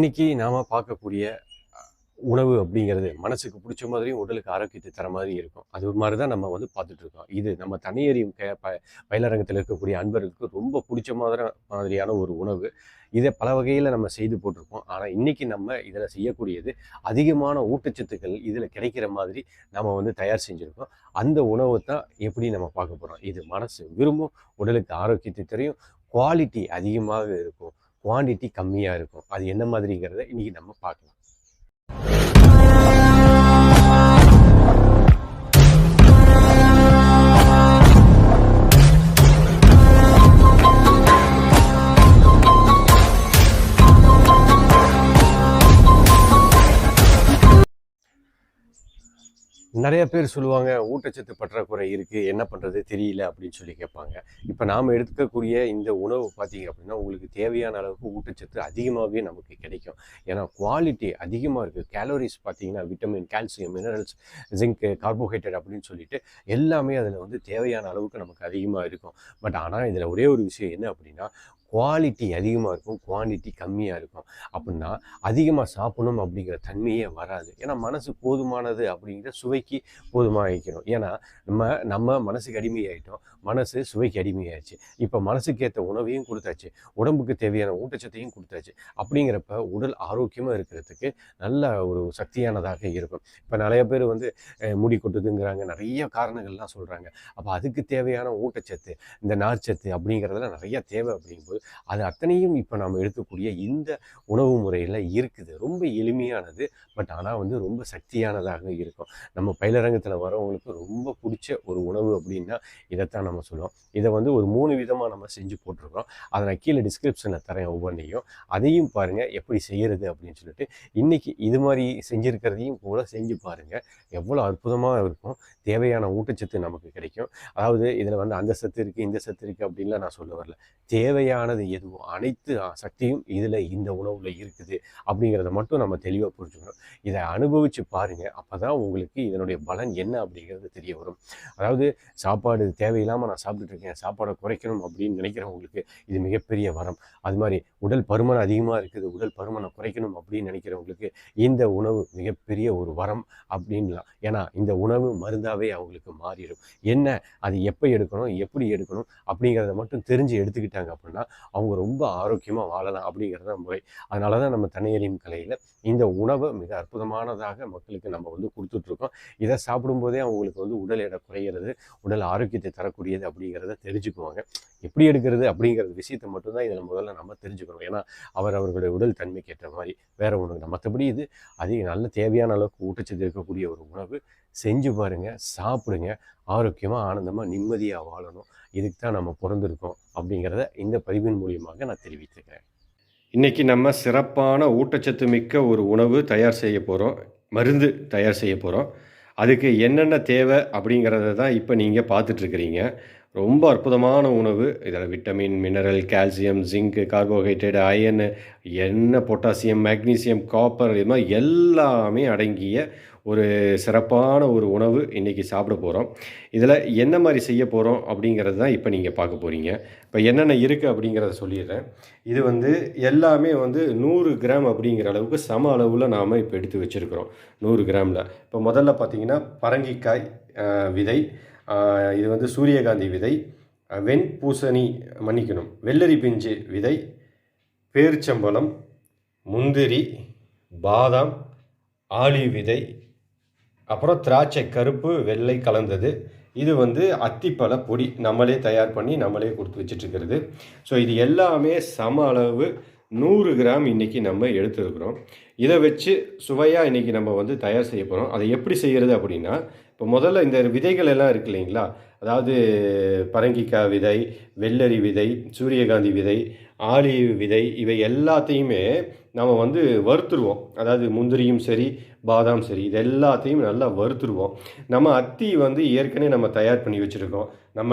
இன்னைக்கு நாம் பார்க்கக்கூடிய உணவு அப்படிங்கிறது மனசுக்கு பிடிச்ச மாதிரியும் உடலுக்கு ஆரோக்கியத்தை தர மாதிரி இருக்கும். அது மாதிரி தான் நம்ம வந்து பார்த்துட்ருக்கோம் இது நம்ம தனியறியும் கே ப பயிலரங்கத்தில் இருக்கக்கூடிய அன்பர்களுக்கு ரொம்ப பிடிச்ச மாதிரி மாதிரியான ஒரு உணவு. இதை பல வகையில் நம்ம செய்து போட்டிருக்கோம். ஆனால் இன்றைக்கி நம்ம இதில் செய்யக்கூடியது அதிகமான ஊட்டச்சத்துக்கள் இதில் கிடைக்கிற மாதிரி நம்ம வந்து தயார் செஞ்சுருக்கோம். அந்த உணவை தான் எப்படி நம்ம பார்க்க போகிறோம் இது மனசு விரும்பும் உடலுக்கு ஆரோக்கியத்தை தெரியும் குவாலிட்டி அதிகமாக இருக்கும். குவான்டிட்டி கம்மியாக இருக்கும். அது என்ன மாதிரிங்கிறத இன்றைக்கி நம்ம பார்க்கலாம். நிறைய பேர் சொல்லுவாங்க ஊட்டச்சத்து பற்றாக்குறை இருக்குது என்ன பண்ணுறது தெரியல அப்படின்னு சொல்லி கேட்பாங்க. இப்போ நாம் எடுத்துக்கக்கூடிய இந்த உணவு பார்த்தீங்க அப்படின்னா உங்களுக்கு தேவையான அளவுக்கு ஊட்டச்சத்து அதிகமாகவே நமக்கு கிடைக்கும். ஏன்னா குவாலிட்டி அதிகமாக இருக்குது கேலோரிஸ் பார்த்தீங்கன்னா vitamin calcium minerals zinc carbohydrate அப்படின்னு சொல்லிட்டு எல்லாமே அதில் வந்து தேவையான அளவுக்கு நமக்கு அதிகமாக இருக்கும். பட் ஆனால் இதில் ஒரே ஒரு விஷயம் என்ன அப்படின்னா குவாலிட்டி அதிகமாக இருக்கும் குவான்டிட்டி கம்மியாக இருக்கும். அப்படின்னா அதிகமாக சாப்பிடணும் அப்படிங்கிற தன்மையே வராது. ஏன்னா மனசு போதுமானது அப்படிங்கிற சுவைக்கு போதுமாக வைக்கணும் ஏன்னா நம்ம நம்ம மனசுக்கு அடிமையாயிட்டோம். மனசு சுவைக்கு அடிமையாயிடுச்சு. இப்போ மனசுக்கு ஏற்ற உணவையும் கொடுத்தாச்சு. உடம்புக்கு தேவையான ஊட்டச்சத்தையும் கொடுத்தாச்சு. அப்படிங்கிறப்ப உடல் ஆரோக்கியமாக இருக்கிறதுக்கு நல்ல ஒரு சக்தியானதாக இருக்கும். இப்போ நிறைய பேர் வந்து முடி கொட்டுதுங்கிறாங்க. நிறைய காரணங்கள்லாம் சொல்கிறாங்க அப்போ அதுக்கு தேவையான ஊட்டச்சத்து இந்த நார்ச்சத்து அப்படிங்கிறதுல நிறைய தேவை அப்படிங்கும்போது அது அத்தனையும் இப்போ நாம் எடுக்கக்கூடிய இந்த உணவு முறையில் இருக்குது. ரொம்ப எளிமையானது பட் ஆனால் வந்து ரொம்ப சக்தியானதாக இருக்கும். நம்ம பயிலரங்கத்தில் வரவங்களுக்கு ரொம்ப பிடிச்ச ஒரு உணவு அப்படின்னா இதைத்தான் நம்ம சொல்லுவோம். இதை வந்து ஒரு மூணு விதமாக நம்ம செஞ்சு போட்டிருக்கோம். அதை நான் கீழே டிஸ்கிரிப்ஷனில் தரேன் ஒவ்வொன்றையும் அதையும் பாருங்கள் எப்படி செய்கிறது அப்படின்னு சொல்லிட்டு. இன்றைக்கி இது மாதிரி செஞ்சுருக்கிறதையும் கூட செஞ்சு பாருங்கள் எவ்வளோ அற்புதமாக இருக்கும். தேவையான ஊட்டச்சத்து நமக்கு கிடைக்கும். அதாவது இதில் வந்து அந்த சத்து இருக்குது இந்த சத்து இருக்குது அப்படின்லாம் நான் சொல்ல வரல. தேவையான தேவையானது எதுவும் அனைத்து சக்தியும் இதில் இந்த உணவில் இருக்குது அப்படிங்கிறத மட்டும் நம்ம தெளிவாக புரிஞ்சுக்கணும். இதை அனுபவித்து பாருங்கள் அப்போ தான் உங்களுக்கு இதனுடைய பலன் என்ன அப்படிங்கிறது தெரிய வரும். அதாவது சாப்பாடு தேவையில்லாமல் நான் சாப்பிட்டுட்ருக்கேன் சாப்பாடை குறைக்கணும் அப்படின்னு நினைக்கிறவங்களுக்கு இது மிகப்பெரிய வரம். அது மாதிரி உடல் பருமன் அதிகமாக இருக்குது உடல் பருமனை குறைக்கணும் அப்படின்னு நினைக்கிறவங்களுக்கு இந்த உணவு மிகப்பெரிய ஒரு வரம் அப்படின்லாம். ஏன்னா இந்த உணவு மருந்தாகவே அவங்களுக்கு மாறிடும். என்ன அது எப்போ எடுக்கணும் எப்படி எடுக்கணும் அப்படிங்கிறத மட்டும் தெரிஞ்சு எடுத்துக்கிட்டாங்க அப்படின்னா அவங்க ரொம்ப ஆரோக்கியமாக வாழலாம் அப்படிங்கிறத முறை அதனால தான் நம்ம தனியறியும் கலையில் இந்த உணவை மிக அற்புதமானதாக மக்களுக்கு நம்ம வந்து கொடுத்துட்ருக்கோம். இதை சாப்பிடும்போதே அவங்களுக்கு வந்து உடல் எடை குறையிறது உடல் ஆரோக்கியத்தை தரக்கூடியது அப்படிங்கிறத தெரிஞ்சுக்குவாங்க. எப்படி எடுக்கிறது அப்படிங்கிறது விஷயத்தை மட்டும்தான் இதில் முதல்ல நம்ம தெரிஞ்சுக்கணும். ஏன்னா அவர் அவர்களுடைய உடல் தன்மைக்கு ஏற்ற மாதிரி வேறு ஒன்று மற்றபடி இது அதிக நல்ல தேவையான அளவுக்கு ஊட்டச்சத்து இருக்கக்கூடிய ஒரு உணவு. செஞ்சு பாருங்க சாப்பிடுங்க. ஆரோக்கியமாக ஆனந்தமாக நிம்மதியாக வாழணும். இதுக்கு தான் நம்ம பிறந்திருக்கோம் அப்படிங்கிறத இந்த பதிவின் மூலியமாக நான் தெரிவித்துக்கிறேன் இன்றைக்கி நம்ம சிறப்பான ஊட்டச்சத்து மிக்க ஒரு உணவு தயார் செய்ய போகிறோம் மருந்து தயார் செய்ய போகிறோம் அதுக்கு என்னென்ன தேவை அப்படிங்கிறத தான் இப்போ நீங்கள் பார்த்துட்ருக்கிறீங்க ரொம்ப அற்புதமான உணவு. இதில் vitamin mineral calcium zinc carbohydrate iron என்ன பொட்டாசியம் மேக்னீசியம் காப்பர் இது மாதிரி எல்லாமே அடங்கிய ஒரு சிறப்பான ஒரு உணவு இன்றைக்கி சாப்பிட போகிறோம் இதில் என்ன மாதிரி செய்ய போகிறோம் அப்படிங்கிறது தான் இப்போ நீங்கள் பார்க்க போகிறீங்க இப்போ என்னென்ன இருக்குது அப்படிங்கிறத சொல்லிடுறேன். இது வந்து எல்லாமே வந்து நூறு கிராம் அப்படிங்கிற அளவுக்கு சம அளவில் நாம் இப்போ எடுத்து வச்சுருக்கிறோம். நூறு கிராமில். இப்போ முதல்ல பார்த்தீங்கன்னா பரங்கிக்காய் விதை இது வந்து சூரியகாந்தி விதை வெண் வெண்பூசணி மன்னிக்கணும். வெள்ளரி பிஞ்சு விதை பேரிச்சம்பழம் முந்திரி பாதாம் ஆலிவ் விதை அப்புறம் திராட்சை கருப்பு வெள்ளை கலந்தது. இது வந்து அத்திப்பழ பொடி. நம்மளே தயார் பண்ணி நம்மளே கொடுத்து வச்சிட்ருக்கிறது ஸோ இது எல்லாமே சம அளவு நூறு கிராம் இன்றைக்கி நம்ம எடுத்துருக்குறோம். இதை வச்சு சுவையாக இன்றைக்கி நம்ம வந்து தயார் செய்ய போகிறோம் அதை எப்படி செய்கிறது அப்படின்னா இப்போ முதல்ல இந்த விதைகள் எல்லாம் இருக்கு இல்லைங்களா? அதாவது பரங்கிக்காய் விதை வெள்ளரி விதை சூரியகாந்தி விதை ஆலி விதை இவை எல்லாத்தையுமே நம்ம வந்து வறுத்துருவோம். அதாவது முந்திரியும் சரி பாதாம் சரி இது எல்லாத்தையும் நல்லா வறுத்துருவோம். நம்ம அத்தி வந்து ஏற்கனவே நம்ம தயார் பண்ணி வச்சுருக்கோம். நம்ம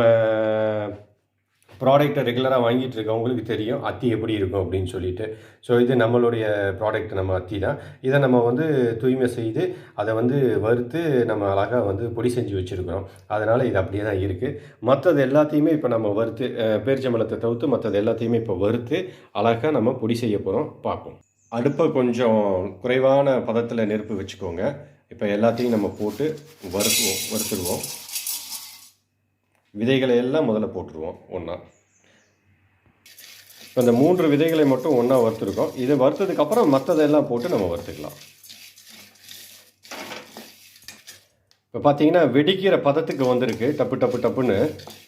ப்ராடக்ட்டை ரெகுலராக வாங்கிட்டு இருக்கவங்களுக்கு தெரியும் அத்தி எப்படி இருக்கும் அப்படின்னு சொல்லிட்டு. ஸோ இது நம்மளுடைய ப்ராடக்ட் நம்ம அத்தி தான். இதை நம்ம வந்து தூய்மை செய்து அதை வந்து வறுத்து நம்ம அழகாக வந்து பொடி செஞ்சு வச்சுருக்கிறோம். அதனால் இது அப்படியே தான் இருக்குது மற்றது எல்லாத்தையுமே இப்போ நம்ம வறுத்து அஹ், பேரிச்சம்பழத்தை தவிர்த்து மற்றது எல்லாத்தையுமே இப்போ வறுத்து அழகாக நம்ம பொடி செய்ய போகிறோம் பார்ப்போம். அடுப்பை கொஞ்சம் குறைவான பதத்தில் நெருப்பு வச்சுக்கோங்க. இப்போ எல்லாத்தையும் நம்ம போட்டு வறுக்குவோம் வறுத்துடுவோம். விதைகளை எல்லாம் முதல்ல போட்டுருவோம் ஒன்றா இப்போ இந்த மூன்று விதைகளை மட்டும் ஒன்றா வறுத்துருக்கோம். இதை வறுத்ததுக்கப்புறம் மற்றதெல்லாம் போட்டு நம்ம வறுத்துக்கலாம். இப்போ பார்த்தீங்கன்னா வெடிக்கிற பதத்துக்கு வந்திருக்கு டப்பு டப்பு டப்புன்னு.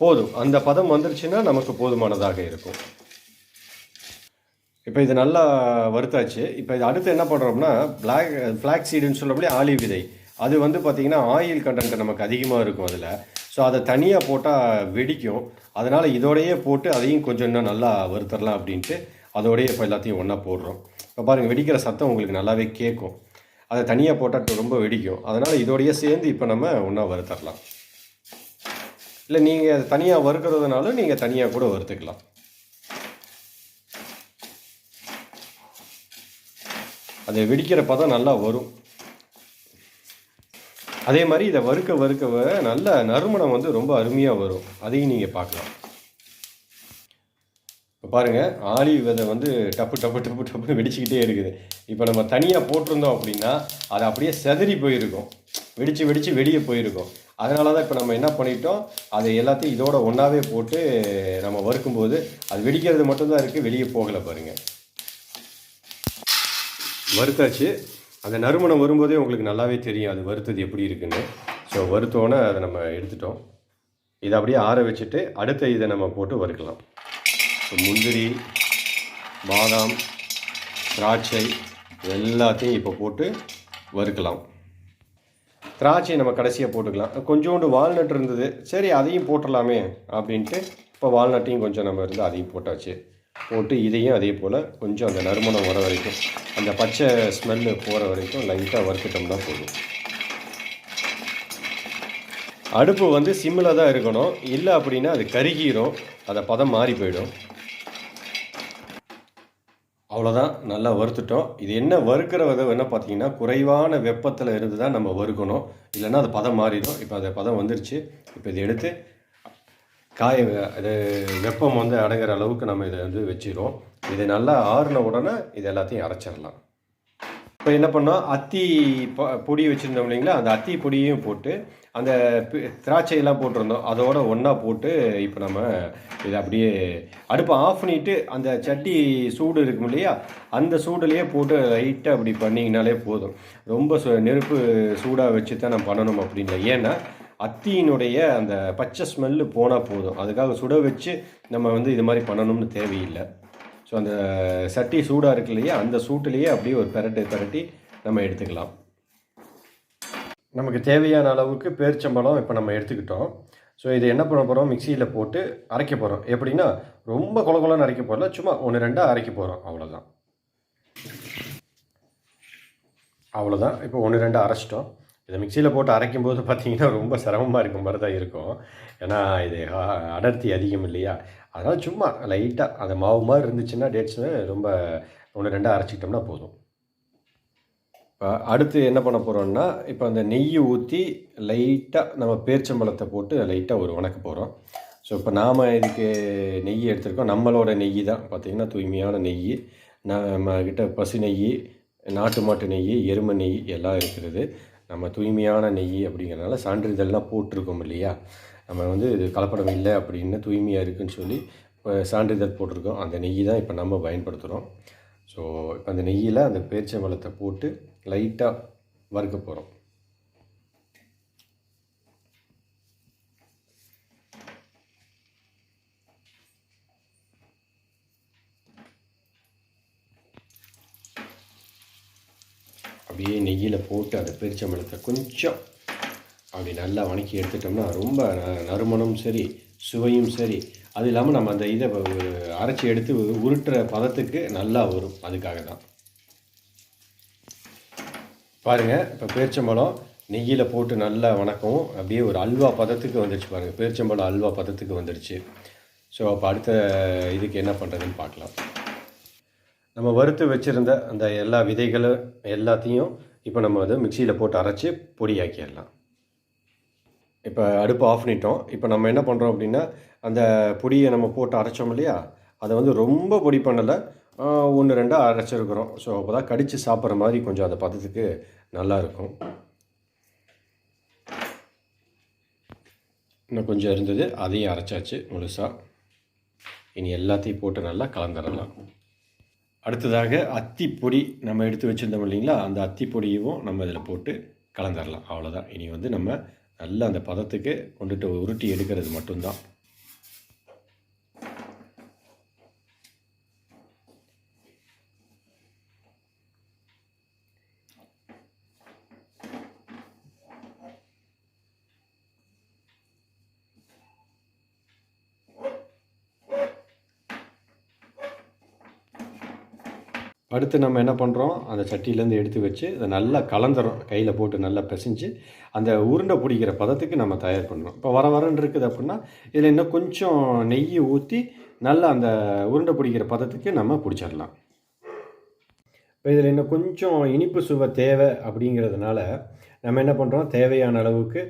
போதும். அந்த பதம் வந்துருச்சுன்னா நமக்கு போதுமானதாக இருக்கும். இப்போ இது நல்லா வறுத்தாச்சு. இப்போ இது அடுத்து என்ன பண்ணுறோம்னா பிளாக் ஃப்ளாக் சீடுன்னு சொல்லக்கூடிய ஆலி விதை. அது வந்து பார்த்திங்கன்னா ஆயில் கண்டென்ட் நமக்கு அதிகமாக இருக்கும் அதில். ஸோ அதை தனியாக போட்டால் வெடிக்கும். அதனால் இதோடையே போட்டு அதையும் கொஞ்சம் இன்னும் நல்லா வறுத்தரலாம் அப்படின்ட்டு அதோடையே இப்போ எல்லாத்தையும் ஒன்றா போடுறோம். இப்போ பாருங்கள் வெடிக்கிற சத்தம் உங்களுக்கு நல்லாவே கேட்கும். அதை தனியாக போட்டால் ரொம்ப வெடிக்கும். அதனால் இதோடையே சேர்ந்து இப்போ நம்ம ஒன்றா வறுத்தரலாம். இல்லை நீங்கள் தனியாக வறுக்கிறதுனாலும் நீங்கள் தனியாக கூட வறுத்துக்கலாம். அதை வெடிக்கிறப்ப தான் நல்லா வரும். அதே மாதிரி இதை வறுக்க வறுக்க நல்ல நறுமணம் வந்து ரொம்ப அருமையாக வரும். அதையும் நீங்கள் பார்க்கலாம். இப்போ பாருங்கள் ஆலி விதை வந்து டப்பு டப்பு டப்பு டப்புன்னு வெடிச்சுக்கிட்டே இருக்குது. இப்போ நம்ம தனியாக போட்டிருந்தோம் அப்படின்னா அது அப்படியே செதறி போயிருக்கும். வெடித்து வெடித்து வெளியே போயிருக்கும். அதனால தான் இப்போ நம்ம என்ன பண்ணிட்டோம் அதை எல்லாத்தையும் இதோட ஒன்றாவே போட்டு நம்ம வறுக்கும்போது அது வெடிக்கிறது மட்டும்தான் இருக்குது வெளியே போகலை பாருங்கள் வறுத்தாச்சு. அந்த நறுமணம் வரும்போதே உங்களுக்கு நல்லாவே தெரியும் அது வறுத்தது எப்படி இருக்குன்னு. ஸோ வறுத்தோன்னே அதை நம்ம எடுத்துட்டோம். இதை அப்படியே ஆற வச்சுட்டு அடுத்த இதை நம்ம போட்டு வறுக்கலாம். முந்திரி பாதாம் திராட்சை எல்லாத்தையும் இப்போ போட்டு வறுக்கலாம். திராட்சை நம்ம கடைசியாக போட்டுக்கலாம். கொஞ்சோண்டு வால்நட் இருந்தது. சரி அதையும் போட்டுடலாமே அப்படின்ட்டு இப்போ வால்நட்டையும் கொஞ்சம் நம்ம இருந்து அதையும் போட்டாச்சு. போட்டு இதையும் அதே போல் கொஞ்சம் அந்த நறுமணம் வர வரைக்கும் அந்த பச்சை ஸ்மெல்லு போகிற வரைக்கும் லைட்டாக வறுத்துட்டோம்னா போதும். அடுப்பு வந்து சிம்மில் தான் இருக்கணும். இல்லை அப்படின்னா அது கருகிரும். அதை பதம் மாறி போயிடும். அவ்வளோதான் நல்லா வறுத்துட்டோம். இது என்ன வறுக்கிற விதை என்ன பார்த்தீங்கன்னா குறைவான வெப்பத்தில் இருந்து தான் நம்ம வறுக்கணும். இல்லைன்னா அது பதம் மாறிடும். இப்போ அந்த பதம் வந்துருச்சு. இப்போ இதை எடுத்து காய இது வெப்பம் வந்து அடங்குற அளவுக்கு நம்ம இதை வந்து வச்சிடும் இது நல்லா ஆறின உடனே இது எல்லாத்தையும் அரைச்சிடலாம். இப்போ என்ன பண்ணோம்? அத்தி பொடி வச்சுருந்தோம் இல்லைங்களா? அந்த அத்தி பொடியையும் போட்டு அந்த திராட்சையெல்லாம் போட்டிருந்தோம். அதோட ஒன்றா போட்டு இப்போ நம்ம இதை அப்படியே அடுப்பை ஆஃப் பண்ணிட்டு அந்த சட்டி சூடு இருக்கும் இல்லையா? அந்த சூடுலேயே போட்டு லைட்டாக அப்படி பண்ணிங்கனாலே போதும். ரொம்ப நெருப்பு சூடாக வச்சு தான் நம்ம பண்ணணும் அப்படின்னா ஏன்னா அத்தியினுடைய அந்த பச்சை ஸ்மெல்லு போனால் போதும். அதுக்காக சுட வச்சு நம்ம வந்து இது மாதிரி பண்ணணும்னு தேவையில்லை. ஸோ அந்த சட்டி சூடாக இருக்கு இல்லையா அந்த சூட்டுலேயே அப்படியே ஒரு பெரட்டு பெரட்டி நம்ம எடுத்துக்கலாம். நமக்கு தேவையான அளவுக்கு பேரிச்சம்பழம் இப்போ நம்ம எடுத்துக்கிட்டோம். ஸோ இதை என்ன பண்ண போகிறோம் மிக்சியில் போட்டு அரைக்க போகிறோம் எப்படின்னா ரொம்ப குல கொலன்னு அரைக்க போகிறல சும்மா ஒன்று ரெண்டாக அரைக்க போகிறோம் அவ்வளோதான் அவ்வளோதான் இப்போ ஒன்று ரெண்டு அரைச்சிட்டோம். இதை மிக்சியில் போட்டு அரைக்கும் போது பார்த்தீங்கன்னா ரொம்ப சிரமமாக இருக்கும் மாதிரி தான் இருக்கும். ஏன்னா இது அடர்த்தி அதிகம் இல்லையா? அதனால் சும்மா லைட்டாக அந்த மாவு மாதிரி இருந்துச்சுன்னா டேட்ஸ்னு ரொம்ப ஒன்று ரெண்டாக அரைச்சிக்கிட்டோம்னா போதும். இப்போ அடுத்து என்ன பண்ண போகிறோம்னா இப்போ அந்த நெய் ஊற்றி லைட்டாக நம்ம பேர்ச்சம்பழத்தை போட்டு லைட்டாக ஒரு வணக்க போகிறோம் ஸோ இப்போ நாம் இதுக்கு நெய் எடுத்திருக்கோம். நம்மளோட நெய் தான். பார்த்திங்கன்னா தூய்மையான நெய் நம்ம பசு நெய் நாட்டு மாட்டு நெய் எருமை நெய் எல்லாம் இருக்கிறது. நம்ம தூய்மையான நெய் அப்படிங்கிறனால சான்றிதழ்லாம் போட்டிருக்கோம் இல்லையா? நம்ம வந்து இது கலப்படம் இல்லை அப்படின்னு தூய்மையாக இருக்குன்னு சொல்லி இப்போ சான்றிதழ் போட்டிருக்கோம். அந்த நெய் தான் இப்போ நம்ம பயன்படுத்துகிறோம் ஸோ இப்போ அந்த நெய்யில் அந்த பேரிச்சம்பழத்தை போட்டு லைட்டாக வறுக்க போகிறோம் அப்படியே நெய்யில் போட்டு அந்த பேரிச்சம்பழத்தை கொஞ்சம் அப்படி நல்லா வணக்கி எடுத்துட்டோம்னா ரொம்ப ந- நறுமணம் சரி சுவையும் சரி அது இல்லாமல் நம்ம அந்த இதை அரைச்சி எடுத்து உருட்டுற பதத்துக்கு நல்லா வரும் அதுக்காக தான். பாருங்கள் இப்போ பேரிச்சம்பழம் நெய்யில் போட்டு நல்லா வணக்கம் அப்படியே ஒரு அல்வா பதத்துக்கு வந்துடுச்சு பாருங்கள் பேரிச்சம்பழம் அல்வா பதத்துக்கு வந்துடுச்சு ஸோ அப்போ அடுத்த இதுக்கு என்ன பண்ணுறதுன்னு பார்க்கலாம். நம்ம வறுத்து வச்சுருந்த அந்த எல்லா விதைகளும் எல்லாத்தையும் இப்போ நம்ம அதை மிக்சியில் போட்டு அரைச்சி பொடியாக்கிடலாம். இப்போ அடுப்பு ஆஃப் பண்ணிட்டோம். இப்போ நம்ம என்ன பண்ணுறோம் அப்படின்னா அந்த பொடியை நம்ம போட்டு அரைச்சோம் இல்லையா? அதை வந்து ரொம்ப பொடி பண்ணலை. ஒன்று ரெண்டாக அரைச்சிருக்கிறோம். ஸோ அப்போ தான் கடித்து சாப்பிட்ற மாதிரி கொஞ்சம் அதை பார்த்ததுக்கு நல்லா இருக்கும். இன்னும் கொஞ்சம் இருந்தது. அதையும் அரைச்சாச்சு முழுசாக இனி எல்லாத்தையும் போட்டு நல்லா கலந்துடலாம். அடுத்ததாக அத்திப்பொடி நம்ம எடுத்து வச்சுருந்தோம் இல்லைங்களா? அந்த அத்திப்பொடியும் நம்ம இதில் போட்டு கலந்துடலாம் அவ்வளோதான் இனி வந்து நம்ம நல்லா அந்த பதத்துக்கு கொண்டுட்டு உருட்டி எடுக்கிறது மட்டும்தான். அடுத்து நம்ம என்ன பண்ணுறோம் அந்த சட்டியிலேருந்து எடுத்து வச்சு அதை நல்லா கலந்துறோம். கையில் போட்டு நல்லா பிசைஞ்சு அந்த உருண்டை பிடிக்கிற பதத்துக்கு நம்ம தயார் பண்ணுறோம். இப்போ வர வரன்னு இருக்குது அப்படின்னா இதில் இன்னும் கொஞ்சம் நெய் ஊற்றி நல்லா அந்த உருண்டை பிடிக்கிற பதத்துக்கு நம்ம பிடிச்சிடலாம். இப்போ இதில் இன்னும் கொஞ்சம் இனிப்பு சுவை தேவை அப்படிங்கிறதுனால நம்ம என்ன பண்ணுறோம் தேவையான அளவுக்கு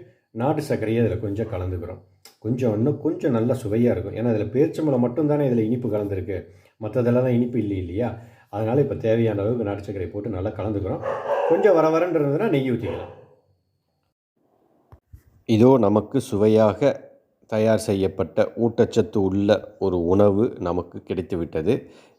நாட்டு சர்க்கரையை இதில் கொஞ்சம் கலந்துக்கிறோம். கொஞ்சம் இன்னும் கொஞ்சம் நல்லா சுவையாக இருக்கும். ஏன்னா இதில் மட்டும் மட்டும்தானே இதில் இனிப்பு கலந்துருக்கு. மற்றதெல்லாம் தான் இனிப்பு இல்லை இல்லையா? அதனால் இப்போ தேவையான அளவுக்கு நாட்டு சர்க்கரை போட்டு நல்லா கலந்துக்கிறோம். கொஞ்சம் வர வரன்றதுனா நெய் ஊற்றிக்கலாம் இதோ நமக்கு சுவையாக தயார் செய்யப்பட்ட ஊட்டச்சத்து உள்ள ஒரு உணவு நமக்கு கிடைத்துவிட்டது.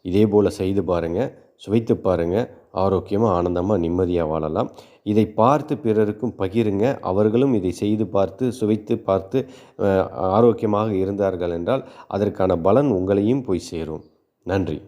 இதே போல் செய்து பாருங்கள் சுவைத்து பாருங்கள் ஆரோக்கியமாக ஆனந்தமாக நிம்மதியாக வாழலாம். இதை பார்த்து பிறருக்கும் பகிருங்க. அவர்களும் இதை செய்து பார்த்து சுவைத்து பார்த்து ஆரோக்கியமாக இருந்தார்கள் என்றால் அதற்கான பலன் உங்களையும் போய் சேரும். நன்றி.